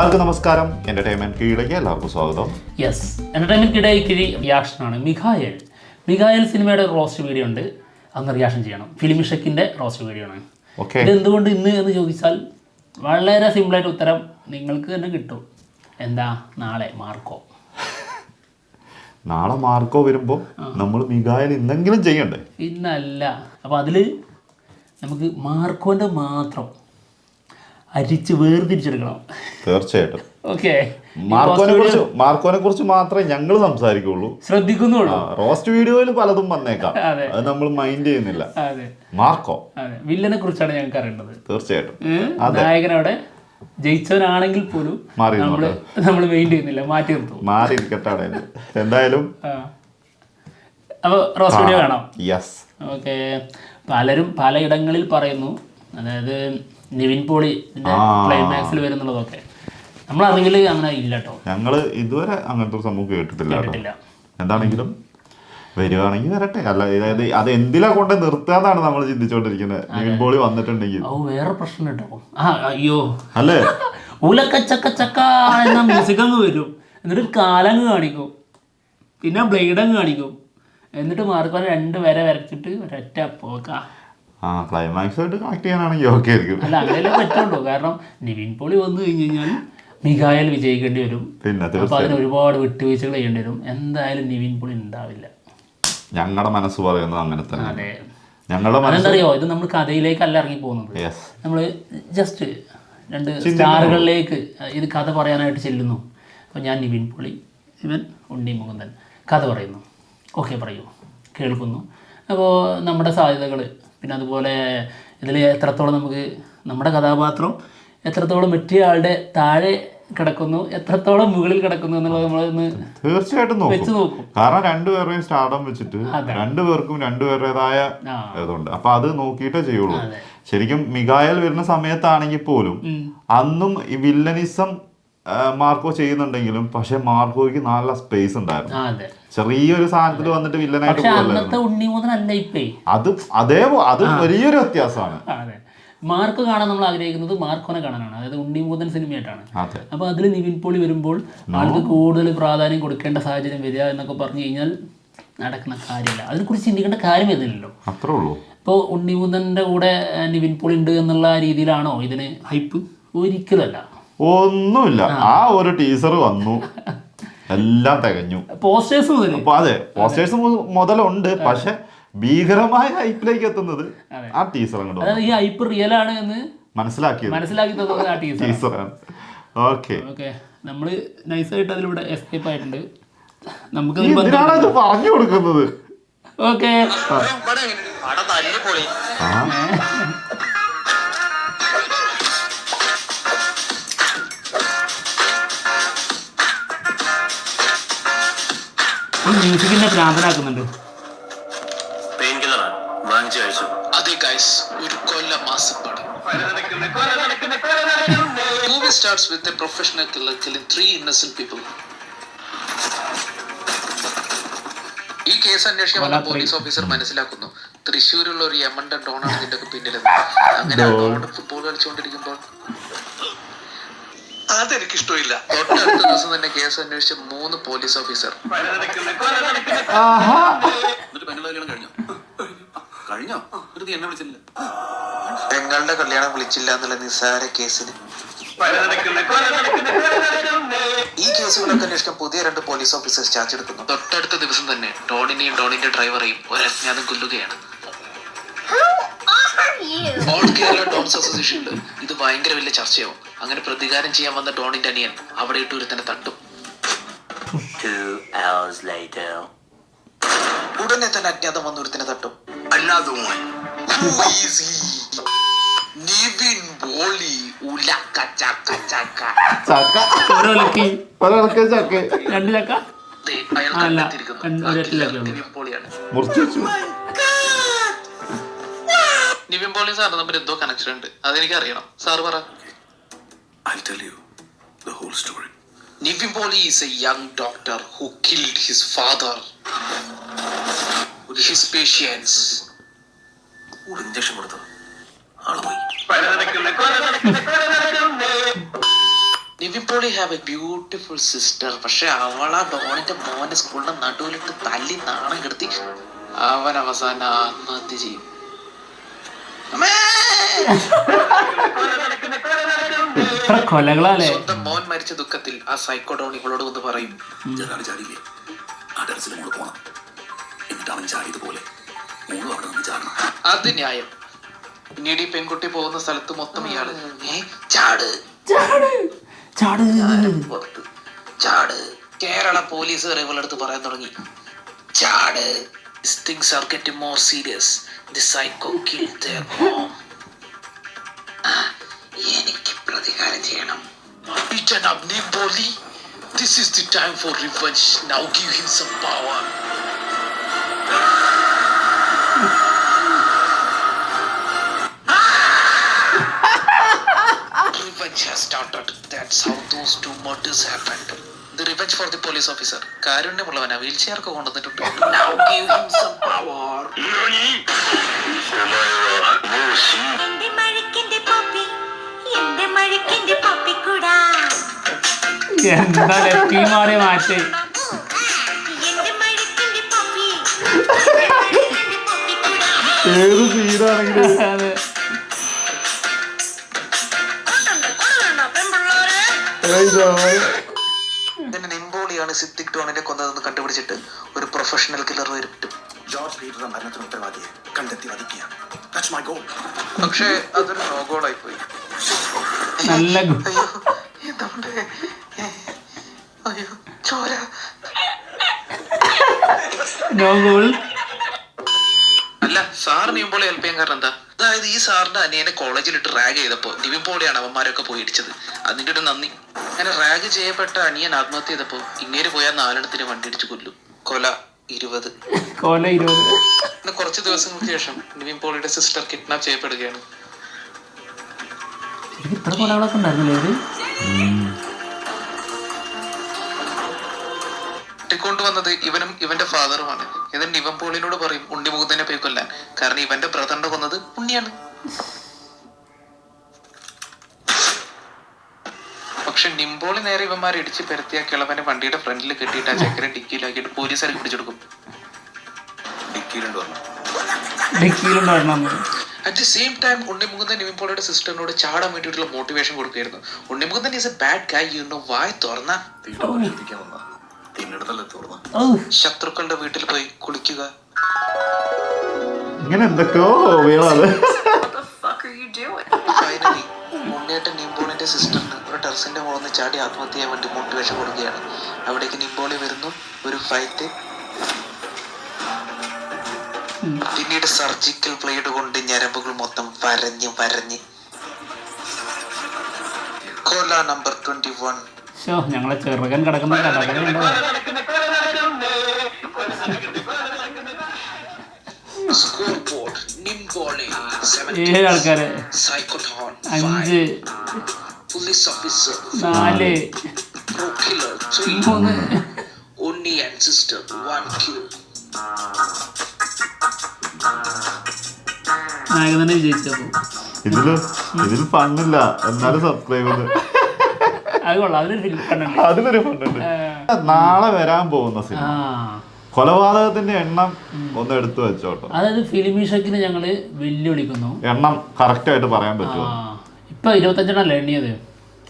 എല്ലാവർക്കും നമസ്കാരം. എന്റർടൈൻമെന്റ് കീഴിലേക്ക് എല്ലാവർക്കും സ്വാഗതം. യെസ് എന്റർടൈൻമെന്റ് എന്റർടൈൻമെന്റ് കിഴി റിയാക്ഷനാണ് മിഖായൽ. മിഖായൽ സിനിമയുടെ റോസ്റ്റ് വീഡിയോ ഉണ്ട്. അന്ന് റിയാക്ഷൻ ചെയ്യണം. ഫിലിമിഷക്കിന്റെ റോസ്റ്റ് വീഡിയോ ആണ്. ഓക്കെ ഇത് എന്തുകൊണ്ട് ഇന്ന് എന്ന് ചോദിച്ചാൽ വളരെ സിമ്പിളായിട്ട് ഉത്തരം നിങ്ങൾക്ക് തന്നെ കിട്ടും. എന്താ? നാളെ മാർക്കോ. നാളെ മാർക്കോ വരുമ്പോ നമ്മൾ മിഖായൽ ഇന്നെങ്കിലും ചെയ്യണ്ടേ? ഇന്നല്ല. അപ്പോൾ അതിൽ നമുക്ക് മാർക്കോന്റെ മാത്രം അരിച്ച് വേർതിരിച്ചെടുക്കണം. തീർച്ചയായിട്ടും. ഓക്കെ മാർക്കോനെ കുറിച്ച് മാർക്കോനെ കുറിച്ച് മാത്രമേ ഞങ്ങൾ സംസാരിക്കുള്ളൂ. ശ്രദ്ധിക്കുന്നുള്ളൂ. റോസ്റ്റ് വീഡിയോയിൽ പലതും വന്നേക്കാം. അത്. നമ്മൾ മൈൻഡ് ചെയ്യുന്നില്ല. മാർക്കോ. വില്ലനെ കുറിച്ചാണ് ഞങ്ങൾക്ക് അറിയേണ്ടത്. തീർച്ചയായിട്ടും? നായകനവിടെ ജയിച്ചവനാണെങ്കിൽ പോലും മാറി നമ്മൾ മെയിൻ ചെയ്യുന്നില്ല. മാറ്റി നിർത്തും. മാറി ഇരിക്കട്ടെ എന്തായാലും അപ്പോൾ അപ്പൊ റോസ് വീഡിയോ വേണം യെസ് ഓക്കെ പലരും പലയിടങ്ങളിൽ പറയുന്നു. അതായത് നിവിൻ പോളി ക്ലൈമാക്സിൽ വരുന്നുള്ളതൊക്കെ. നമ്മളറിവിൽ അങ്ങനെ ഇല്ല കേട്ടോ ഞങ്ങൾ ഇതുവരെ അങ്ങനത്തെ ഒരു സംഭവം കേട്ടിട്ടില്ല കേട്ടോ. എന്താണെങ്കിലും വരുവാണെങ്കിൽ വരട്ടെ. അല്ല അതായത് അത് എന്തിലാ കൊണ്ട് നിർത്താന്നാണ് നമ്മൾ ചിന്തിച്ചുകൊണ്ടിരിക്കുന്നത് നിവിൻ പോളി വന്നിട്ടുണ്ടെങ്കിൽ. ഓ വേറെ പ്രശ്നം കേട്ടോ. ആ അയ്യോ. അല്ലേ? ഉലക്ക ചക്ക ചക്ക എന്ന മ്യൂസിക് അങ്ങ് വരും. എന്നിട്ട് കാലങ്ങ് കാണിക്കും. പിന്നെ ബ്ലേഡ് അങ്ങ് കാണിക്കും. എന്നിട്ട് മാർക്കോനെ രണ്ട് വര വരച്ചിട്ട് ഒരൊറ്റ പോക്ക. ആ ക്ലൈമാക്സ് ആയിട്ട് കണക്ട് ചെയ്യാനാണെങ്കിൽ ഓക്കെ ആയിരിക്കും. അല്ല അങ്ങനെയല്ലേ പറ്റുള്ളൂ. കാരണം നിവിൻ പോളി വന്നു കഴിഞ്ഞ് കഴിഞ്ഞാൽ മികായൽ വിജയിക്കേണ്ടി വരും. പിന്നെ അതിന് ഒരുപാട് വിട്ടുവീഴ്ചകൾ ചെയ്യേണ്ടി വരും. എന്തായാലും നിവിൻ പോളി ഉണ്ടാവില്ല. ഞങ്ങളുടെ മനസ്സ് പറയുന്നത് അങ്ങനെ തന്നെ. അതെ. ഞങ്ങളുടെ അതെന്തറിയോ? ഇത് നമ്മൾ കഥയിലേക്കല്ല ഇറങ്ങി പോകുന്നത് നമ്മൾ ജസ്റ്റ് രണ്ട് സ്റ്റാറുകളിലേക്ക് ഇത് കഥ പറയാനായിട്ട് ചെല്ലുന്നു. അപ്പോൾ ഞാൻ നിവിൻ പോളി ഇവൻ ഉണ്ണി മുകുന്ദൻ. കഥ പറയുന്നു. ഓക്കെ പറയൂ. കേൾക്കുന്നു. അപ്പോൾ നമ്മുടെ സാധ്യതകൾ പിന്നെ അതുപോലെ ഇതിൽ എത്രത്തോളം നമുക്ക് നമ്മുടെ കഥാപാത്രം എത്രത്തോളം മറ്റേ ആളുടെ താഴെ കിടക്കുന്നു എത്രത്തോളം മുകളിൽ കിടക്കുന്നു എന്നുള്ളത് നമ്മളൊന്ന് തീർച്ചയായിട്ടും വെച്ച് നോക്കും. കാരണം രണ്ടുപേരുടെയും സ്റ്റാർഡം വെച്ചിട്ട് രണ്ടുപേർക്കും രണ്ടുപേരുടേതായ ഇതുണ്ട്. അപ്പൊ അത് നോക്കിയിട്ടേ ചെയ്യുള്ളൂ. ശരിക്കും മികായൽ വരുന്ന സമയത്താണെങ്കിൽ പോലും അന്നും ഈ വില്ലനിസം മാർക്കോ ചെയ്യുന്നുണ്ടെങ്കിലും പക്ഷെ മാർക്കോയ്ക്ക് നല്ല സ്പേസ് ഉണ്ടായിരുന്നു. ചെറിയൊരു സാധനത്തിൽ വന്നിട്ട് വില്ലനായിട്ട് അത് അതേ അത് വലിയൊരു വ്യത്യാസമാണ്. മാർക്ക് കാണാൻ നമ്മൾ ആഗ്രഹിക്കുന്നത് മാർക്കോനെ കാണാനാണ്. അതായത് ഉണ്ണിമൂതൻ സിനിമയായിട്ടാണ്. അപ്പൊ അതിൽ നിവിൻ പോളി വരുമ്പോൾ ആൾക്ക് കൂടുതൽ പ്രാധാന്യം കൊടുക്കേണ്ട സാഹചര്യം വരിക എന്നൊക്കെ പറഞ്ഞു കഴിഞ്ഞാൽ നടക്കുന്ന കാര്യമില്ല. അതിനെക്കുറിച്ച് ചിന്തിക്കേണ്ട കാര്യം വരുന്നില്ലല്ലോ അത്രേ ഉള്ളൂ. ഇപ്പോൾ ഉണ്ണിമൂതന്റെ കൂടെ നിവിൻ പോളി ഉണ്ട് എന്നുള്ള രീതിയിലാണോ ഇതിന് ഹൈപ്പ് ഒരിക്കലല്ല ഒന്നുമില്ല. ആ. ഒരു ടീസർ വന്നു. എല്ലാം തികഞ്ഞു. പോസ്റ്റേഴ്സ് അപ്പൊ അതെ പോസ്റ്റേഴ്സ് മുതലുണ്ട്. പക്ഷെ ഭീകരമായ ഹൈപ്പിലേക്ക് എത്തുന്നത് ആ ടീസർ അങ്ങോട്ട് അതായത് ഈ ഹൈപ്പ് റിയൽ ആണ് എന്ന് മനസ്സിലാക്കിയത്. മനസ്സിലാക്കി തന്നത് ആ ടീച്ചർ ടീസറാണ് ഓക്കെ ഓക്കെ നമ്മൾ നൈസായിട്ട് അതിലൂടെ എസ്കേപ്പ് ആയിട്ടുണ്ട്. നമുക്ക് പറഞ്ഞു കൊടുക്കുന്നത്? ഓക്കെ ആ ഈ മ്യൂസിക്കിനെ ഭ്രാന്തനാക്കുന്നുണ്ട്. പെയിൻ കില്ലറാണ് വാങ്ങിച്ചു അതെ ഗൈസ് ഒരു കൊല്ല മാസം പടം movie starts with a professional killer killing three innocent people ഈ കേസ് അന്വേഷിക്കാൻ വന്ന പോലീസ് ഓഫീസർ മനസ്സിലാക്കുന്നു. തൃശ്ശൂരുള്ള ഒരു യമണ്ട ഡോണാണ് ഇതിന്റെ പിന്നിലെന്ന്. അങ്ങനെ ഡോൺ. ഫുട്ബോൾ കളിച്ചുകൊണ്ടിരിക്കുമ്പോൾ അതെനിക്ക് ഇഷ്ടമില്ല തൊട്ടടുത്ത ദിവസം തന്നെ കേസ് അന്വേഷിച്ച മൂന്ന് പോലീസ് ഓഫീസർ കഴിഞ്ഞോ? എന്നെ വിളിച്ചില്ല. പെങ്ങളുടെ കല്യാണം വിളിച്ചില്ല എന്നുള്ള നിസ്സാര കേസിന് ഈ കേസുകളൊക്കെ അന്വേഷിക്കാൻ പുതിയ രണ്ട് പോലീസ് ഓഫീസേഴ്സ് ചാർജ് എടുക്കുന്നു. തൊട്ടടുത്ത ദിവസം തന്നെ ടോണിനെയും ടോണിന്റെ ഡ്രൈവറെയും ഒരജ്ഞാതം കൊല്ലുകയാണ്. ഓൾ കേരള ടോൺസ് അസോസിയേഷനിൽ ഇത് ഭയങ്കര വലിയ ചർച്ചയാവും. അങ്ങനെ പ്രതികാരം ചെയ്യാൻ വന്ന ഡോണിന്റെ അനിയൻ അവിടെ ഇട്ട് ഒരുത്തനെ തട്ടും. Hours later. ഉടനെ തന്നെ അജ്ഞാതം വന്ന് ഒരുത്തനെ തട്ടും. Another one. Who is he? Nivin ഉലക്ക ചക്ക. ചക്ക. ചക്ക? ചക്ക രണ്ട് ചക്ക ഉള്ളൂ. നിവിൻ പോളി സാറിന് തമ്മിൽ എന്തോ കണക്ഷൻ ഉണ്ട്. അതെനിക്ക് അറിയണം സാർ പറ. I'll tell you the whole story. Nivin is a young doctor who killed his father father his patients. ഒരു ഇഞ്ചക്ഷൻ കൊടുത്തു ആൾ പോയി Nivin Pauly have a beautiful sister പക്ഷെ അവളാ ഡോണിന്റെ മോനെ സ്കൂളിന്റെ നടുവിലിട്ട് തല്ലി നാണം കെടുത്തി അവൻ അവസാനം ആത്മഹത്യ ചെയ്യും അമ്മേ! ഇത്ര കൊലകളാലേ സ്വന്തം മോൻ മരിച്ച ദുഃഖത്തിൽ ആ സൈക്കോ ഡോൺ ഇവളോട് വന്ന് പറയും. ചെറുതാണ് ചാടിയില്ലേ? ആ ടെറസിൽ മോൾ പോണം. എന്നിട്ട് അവൻ ചാടിയതുപോലെ മോളും അവിടെ നിന്ന് ചാടണം. അത് ന്യായം. പിന്നീട് ഈ പെൺകുട്ടി പോകുന്ന സ്ഥലത്ത് മൊത്തം ഇയാൾ. ഏ ചാട്. ചാട്. പുറത്ത്. ചാട്. കേരള പോലീസ് വരെ ഇവളടുത്ത് പറയാൻ തുടങ്ങി. ചാട്. Things are getting more serious the psycho kill എനിക്ക് പ്രതികാരം ചെയ്യണം Beaten up Nimboli. This is the time for revenge. Now give him some power. Revenge has started. That's how those two murders happened. The revenge for the police officer. കാരുണ്യമുള്ളവനാ wheel ചെയർക്ക് കൊണ്ടുവന്നിട്ടുണ്ട് Now give him some power. എന്താ lucky മാറി മാറ്റി. ഏത് സീനാണെങ്കിലും. ഇതിന് നിംബോളിയാണ് സിദ്ദിഖ് ടോണിനെ കൊന്നതെന്ന് കണ്ടുപിടിച്ചിട്ട് ഒരു പ്രൊഫഷണൽ കില്ലർ വരും ജോർജ് പീറ്ററുടെ മരണത്തിന് ഉത്തരവാദിയെ കണ്ടെത്തി വധിക്കുക. ദാറ്റ്സ് മൈ ഗോൾ പക്ഷേ അതൊരു നോഗോളായി പോയി. നല്ല ചോര. നോ ഗോൾ അല്ല സാറിന് നിവിൻ ഹെൽപ്പ് ചെയ്യാൻ കാരണം എന്താ? അതായത് ഈ സാറിന്റെ അനിയനെ കോളേജിലിട്ട് റാഗ് ചെയ്തപ്പോ നിവിൻ പോളിയാണ് അവന്മാരൊക്കെ പോയി ഇടിച്ചത്. അതിന്റെ ഒരു നന്ദി. അങ്ങനെ റാഗ് ചെയ്യപ്പെട്ട അനിയൻ ആത്മഹത്യ ചെയ്തപ്പോ ഇങ്ങേര് പോയാൽ നാലെണ്ണത്തിന് വണ്ടി ഇടിച്ചു കൊല്ലും. കൊല ഇരുപത്. കൊല ഇരുപത്. പിന്നെ കുറച്ച് ദിവസങ്ങൾക്ക് ശേഷം നിവിൻ പോളിയുടെ സിസ്റ്റർ കിഡ്നാപ്പ് ചെയ്യപ്പെടുകയാണ്. ഇത്ര കൊലകളൊക്കെ ഉണ്ടായിരുന്നില്ലേ ഇത് തട്ടിക്കൊണ്ടുവന്നത് ഇവനും ഇവന്റെ ഫാദറുമാണ് എന്നിട്ട് ഇവൻ പോളിനോട് പറയും ഉണ്ണി മുകുന്ദനെ പോയി കൊല്ലാൻ. കാരണം ഇവന്റെ ബ്രദറിനെ കൊന്നത് ഉണ്ണിയാണ്. പക്ഷെ നിംബോളി നേരെ ഇവന്മാരെ ഇടിച്ച് പരത്തിയ കിളവനെ വണ്ടിയുടെ ഫ്രണ്ടിൽ കെട്ടിയിട്ട് ആ ചക്കരെ ഡിക്കിയിലാക്കിയിട്ട് പോലീസുകാർ പിടിച്ചെടുക്കും at the same time Unni Mukundan Nivin പോളിയുടെ സിസ്റ്ററിനോട് ചാടാൻ വേണ്ടിയിട്ടുള്ള മോട്ടിവേഷൻ കൊടുക്കുകയായിരുന്നു. Unni Mukundan is a bad Guy U know വായ് തുറന്ന. തിന്നിടത്തല്ലേ തോർന്ന് ശത്രുക്കളുടെ വീട്ടിൽ പോയി കുളിക്കുക. ഇങ്ങനെ എന്തൊക്കെയോ ഫൈനലി ഉണ്ണിയേട്ടൻ നിംബോളിന്റെ സിസ്റ്ററിന് ഒരു ടെറസിന്റെ മുകളിൽ ചാടി ആത്മഹത്യ ചെയ്യാൻ വേണ്ടി മോട്ടിവേഷൻ കൊടുക്കുകയാണ് അവിടേക്ക് നിംബോളി വരുന്നു ഒരു ഫൈറ്റ് പിന്നീട് സർജിക്കൽ ബ്ലേഡ് കൊണ്ട് ഞരമ്പുകൾ മൊത്തം വരഞ്ഞ് വരഞ്ഞ്. കോല നമ്പർ ട്വന്റി വൺ ഷോ ഞങ്ങളെ ചെറുകൻ കിടക്കുന്ന കടകളുണ്ടോ ഏഴ് ആൾക്കാര്. അഞ്ച്. നാല്. മൂന്ന്. തന്നെ വിജയിച്ചപ്പോ ഇതിൽ ഇതിൽ ഫണ്ണില്ല എന്നാലും സബ്സ്ക്രൈബ് ചെയ്ത്. അത് കൊള്ളാം. ഫിലിം അതിലൊരു ഫണ്ടുണ്ട് നാളെ വരാൻ പോകുന്ന സിനിമ കൊലപാതകത്തിന്റെ എണ്ണം ഒന്ന് എടുത്തു വെച്ചോട്ടോ. അതായത് ഫിലിമിഷക്കിന് ഞങ്ങൾ വെല്ലുവിളിക്കുന്നു. എണ്ണം കറക്റ്റ് ആയിട്ട് പറയാൻ പറ്റും പറ്റുമോ ഇപ്പൊ ഇരുപത്തഞ്ചെണ്ണല്ലേ എണ്ണിയത്?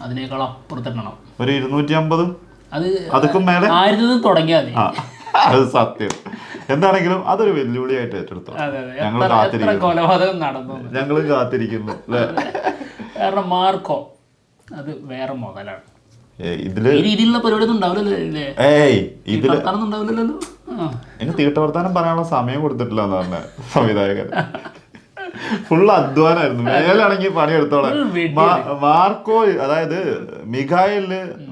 അതിനേക്കാൾ അപ്പുറത്തെണ്ണം. ഒരു ഇരുന്നൂറ്റി അമ്പത് അത് അതുക്കും മേലെ? ആയിരത്തി തുടങ്ങിയാൽ മതി. അത് സത്യം. എന്താണെങ്കിലും അതൊരു വെല്ലുവിളിയായിട്ട് ഏറ്റെടുത്തു. ഞങ്ങൾ കാത്തിരിക്കുന്നു. ഞങ്ങൾ. കാത്തിരിക്കുന്നു കാരണം മാർക്കോ അത് വേറെ മുതലാണ്. ഇതിൽ രീതിയിലുള്ള ഉണ്ടാവില്ലല്ലേ ഏയ് ഇതിൽ ഉണ്ടാവില്ലല്ലോ? തീട്ടവർത്താനം പറയാനുള്ള സമയം കൊടുത്തിട്ടില്ല എന്ന് പറഞ്ഞ സംവിധായകൻ. ഫുൾ അധ്വാനായിരുന്നു. മേലാണെങ്കിൽ പണിയെടുത്തോളാം. മാർക്കോ അതായത് മിഖായിൽ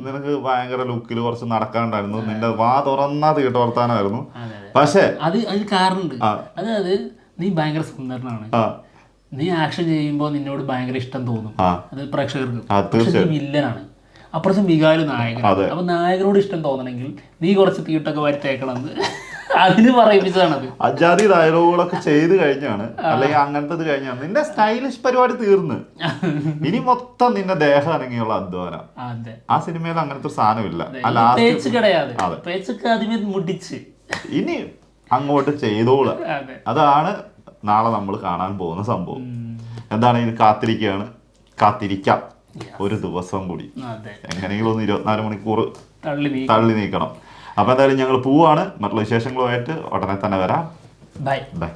നിനക്ക് ഭയങ്കര ലുക്കിൽ കുറച്ച് നടക്കാണ്ടായിരുന്നു നിന്റെ വാ തുറന്ന തീട്ടവർത്താനായിരുന്നു പക്ഷേ അത് അത് കാരണമുണ്ട്. അതായത് നീ ഭയങ്കര സുന്ദരനാണ്. നീ ആക്ഷൻ ചെയ്യുമ്പോൾ നിന്നോട് ഭയങ്കര ഇഷ്ടം തോന്നും. അത് പ്രേക്ഷകർക്ക്. വില്ലനാണ്. അപ്പുറത്ത് മികാൽ നായകൻ. അപ്പൊ നായകനോട് ഇഷ്ടം തോന്നണമെങ്കിൽ നീ കുറച്ച് തീട്ടൊക്കെ വാരി തേക്കണം എന്ന് അതിന് പറയിപ്പിച്ചതാണത്. അജാതി ഡയലോഗുകളൊക്കെ ചെയ്ത് കഴിഞ്ഞാണ് അല്ലെങ്കിൽ അങ്ങനത്തെ കഴിഞ്ഞാണ് നിന്റെ സ്റ്റൈലിഷ് പരിപാടി തീർന്ന്. ഇനി മൊത്തം നിന്റെ ദേഹം അനങ്ങിയുള്ള അധ്വാനം. ആ സിനിമയിൽ അങ്ങനത്തെ സാധനമില്ല. പേച്ചൊക്കെ മുടിച്ച്. ഇനി അങ്ങോട്ട് ചെയ്തോളാം. അതെ. അതാണ് നാളെ നമ്മൾ കാണാൻ പോകുന്ന സംഭവം. എന്താണ് ഇത്? കാത്തിരിക്കുകയാണ് കാത്തിരിക്കാം. ഒരു ദിവസം കൂടി. എങ്ങനെയെങ്കിലും ഒന്ന് ഇരുപത്തിനാല് മണിക്കൂർ തള്ളി തള്ളി നീക്കണം. അപ്പൊ എന്തായാലും ഞങ്ങൾ പോവാണ്. മറ്റുള്ള വിശേഷങ്ങളുമായിട്ട് ഉടനെ തന്നെ വരാം. Bye bye